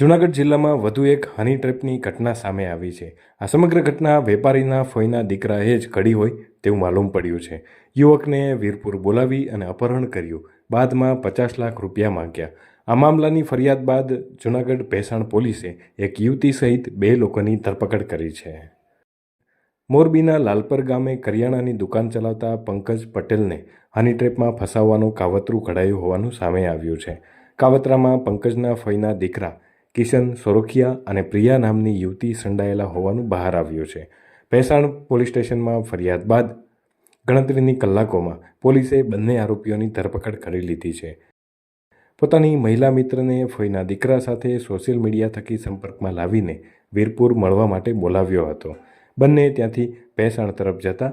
જૂનાગઢ જિલ્લામાં વધુ એક હની ટ્રેપની ઘટના સામે આવી છે. આ સમગ્ર ઘટના વેપારીના ફોઈના દીકરાએ જ ઘડી હોય તેવું માલુમ પડ્યું છે. યુવકને વીરપુર બોલાવી અને અપહરણ કર્યું. બાદમાં પચાસ લાખ રૂપિયા માંગ્યા. આ મામલાની ફરિયાદ બાદ જૂનાગઢ ભેસાણ પોલીસે એક યુવતી સહિત બે લોકોની ધરપકડ કરી છે. મોરબીના લાલપર ગામે કરિયાણાની દુકાન ચલાવતા પંકજ પટેલને હની ટ્રેપમાં ફસાવવાનું કાવતરું ઘડાયું હોવાનું સામે આવ્યું છે. કાવતરામાં પંકજના ફઈના દીકરા કિશન, સોરખિયા અને પ્રિયા નામની યુવતી સંડાયેલા હોવાનું બહાર આવ્યું છે. ભેસાણ પોલીસ સ્ટેશનમાં ફરિયાદ બાદ ગણતરીની કલાકોમાં પોલીસે બંને આરોપીઓની ધરપકડ કરી લીધી છે. પોતાની મહિલા મિત્રને ફોઈના દીકરા સાથે સોશિયલ મીડિયા થકી સંપર્કમાં લાવીને વીરપુર મળવા માટે બોલાવ્યો હતો. બંને ત્યાંથી ભેસાણ તરફ જતા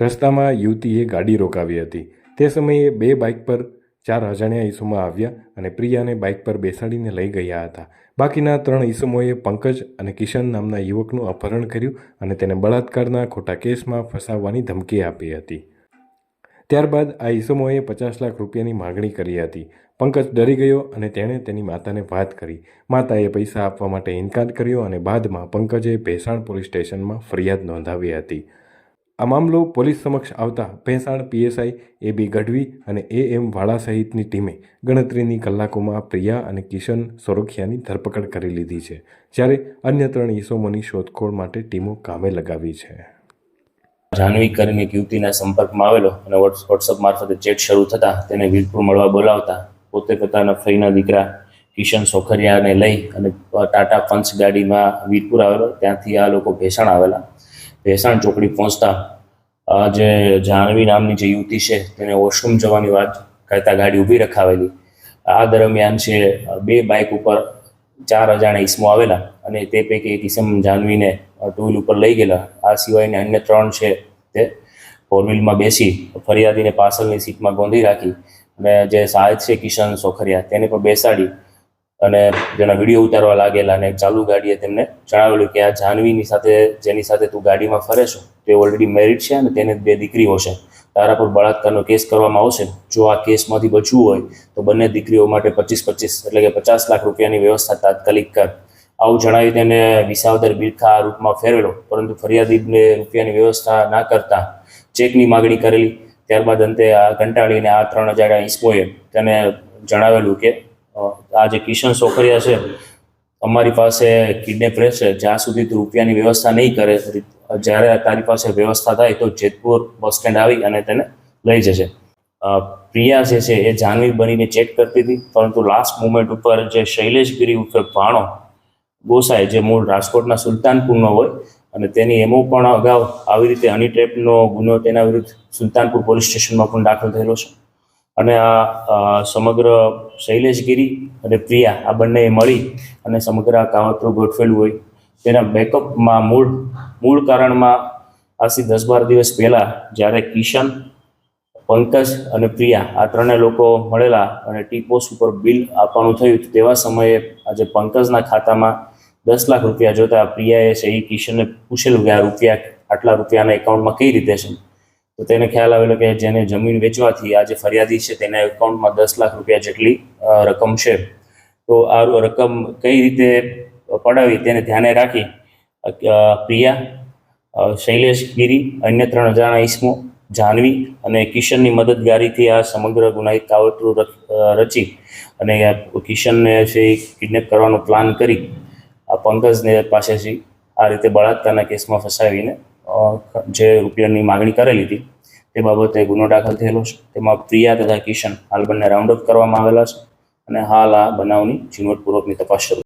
રસ્તામાં યુવતીએ ગાડી રોકાવી હતી. તે સમયે બે બાઇક પર ચાર અજાણ્યા ઈસમો આવ્યા અને પ્રિયાને બાઇક પર બેસાડીને લઈ ગયા હતા. બાકીના ત્રણ ઈસમોએ પંકજ અને કિશન નામના યુવકનું અપહરણ કર્યું અને તેને બળાત્કારના ખોટા કેસમાં ફસાવવાની ધમકી આપી હતી. ત્યારબાદ આ ઈસમોએ પચાસ લાખ રૂપિયાની માગણી કરી હતી. પંકજ ડરી ગયો અને તેણે તેની માતાને વાત કરી. માતાએ પૈસા આપવા માટે ઇનકાર કર્યો અને બાદમાં પંકજે ભેસાણ પોલીસ સ્ટેશનમાં ફરિયાદ નોંધાવી હતી. આ મામલો પોલીસ સમક્ષ આવતા ભેંસાણ, પીએસઆઈ એ બી ગઢવી અને એ એમ વાળા સહિતની ટીમે ગણતરીની કલાકોમાં પ્રિયા અને કિશન સોરખિયાની ધરપકડ કરી લીધી છે, જ્યારે અન્ય ત્રણ ઈસમોની શોધખોળ માટે ટીમો કામે લગાવી છે. જાહ્નવી કરીને એક યુવતીના સંપર્કમાં આવેલો અને વોટ્સઅપ મારફતે ચેટ શરૂ થતાં તેને વીરપુર મળવા બોલાવતા પોતે પોતાના ફઈના દીકરા કિશન સોખરિયાને લઈ અને ટાટા પંચ ગાડીમાં વીરપુર આવેલો. ત્યાંથી આ લોકો ભેસાણ આવેલા. ભેસાણ ચોકડી પહોંચતા જે જાહ્નવી નામની જે યુવતી છે, તેને વોશરૂમ જવાની વાત કરતા ગાડી ઊભી રખાવેલી. આ દરમિયાન છે, બે બાઇક ઉપર ચાર અજાણ્યા ઈસમો આવેલા અને તે પૈકી એક ઈસમ જાહ્નવીને ટુ વ્હીલ ઉપર લઈ ગયેલા. આ સિવાયને અન્ય ત્રણ છે તે ફોર વ્હીલમાં બેસી ફરિયાદીને પાછળની સીટમાં ગોંધી રાખી અને જે સાહેબ છે કિશન સોખરિયા, તેને પણ બેસાડી અને જેના વીડિયો ઉતારવા લાગેલા અને ચાલુ ગાડીએ તેમને જણાવેલું કે આ જાહ્નવીની સાથે, જેની સાથે તું ગાડીમાં ફરે છો, તે ઓલરેડી મેરિડ છે અને તેને બે દીકરીઓ છે. તારા પર બળાત્કારનો કેસ કરવામાં આવશે. જો આ કેસમાંથી બચવું હોય, તો બંને દીકરીઓ માટે પચીસ પચીસ, એટલે કે પચાસ લાખ રૂપિયાની વ્યવસ્થા તાત્કાલિક કર. આવું જણાવી તેને વિસાવદર બિરખા રૂપમાં ફેરવેલો, પરંતુ ફરિયાદીને રૂપિયાની વ્યવસ્થા ના કરતા ચેકની માગણી કરેલી. ત્યારબાદ અંતે આ કંટાળીને આ ત્રણ હજાર ઈસમોએ તેને જણાવેલું કે આ જે કિશન સોખરિયા છે, અમારી પાસે કિડનેપ રહેશે. જ્યાં સુધી તું રૂપિયાની વ્યવસ્થા નહીં કરે, જ્યારે તારી પાસે વ્યવસ્થા થાય તો જેતપુર બસ સ્ટેન્ડ આવી અને તેને લઈ જશે. પ્રિયા જે છે એ જાનવી બનીને ચેક કરતી હતી, પરંતુ લાસ્ટ મુમેન્ટ ઉપર જે શૈલેષગીરી ઉર્ફે ભાણો ગોસાઈ, જે મૂળ રાજકોટના સુલતાનપુરનો હોય, અને તેની એમો પણ અગાઉ આવી રીતે હની ટ્રેપનો ગુનો તેના વિરુદ્ધ સુલતાનપુર પોલીસ સ્ટેશનમાં પણ દાખલ થયેલો છે. અને આ સમગ્ર શૈલેષગીરી અને પ્રિયા આ બંને મળી અને સમગ્ર આ કાવતરું ગોઠવેલું હોય. તેના બેકઅપમાં મૂળ મૂળ કારણમાં આજથી દસ બાર દિવસ પહેલાં જ્યારે કિશન, પંકજ અને પ્રિયા આ ત્રણેય લોકો મળેલા અને ટી પોસ્ટ ઉપર બિલ આપવાનું થયું તેવા સમયે આજે પંકજના ખાતામાં દસ લાખ રૂપિયા જોતા પ્રિયાએ છે કિશનને પૂછેલું કે આ રૂપિયા આટલા રૂપિયાના એકાઉન્ટમાં કઈ રીતે છે? તો તેને ખ્યાલ આવેલો કે જેને જમીન વેચવાથી આ જે ફરિયાદી છે તેના એકાઉન્ટમાં દસ લાખ રૂપિયા જેટલી રકમ છે. તો આ રકમ કઈ રીતે પડાવી તેને ધ્યાને રાખી પ્રિયા શૈલેષ ગીરી, અન્ય ત્રણ અજાણા ઈસમો, જાનવી અને કિશનની મદદગારીથી આ સમગ્ર ગુનાહિત કાવતરું રચ- અને કિશનને છે કિડનેપ કરવાનો પ્લાન કરી, આ પંકજને પાસેથી આ રીતે બળાત્કારના કેસમાં ફસાવીને જે રૂપિયાની માગણી કરેલી હતી, તે બાબતે ગુનો દાખલ થયેલો છે. તેમાં પ્રિયા તથા કિશન હાલ બંને રાઉન્ડ અપ કરવામાં આવેલા છે અને હાલ આ બનાવની ઝીણવટપૂર્વકની તપાસ શરૂ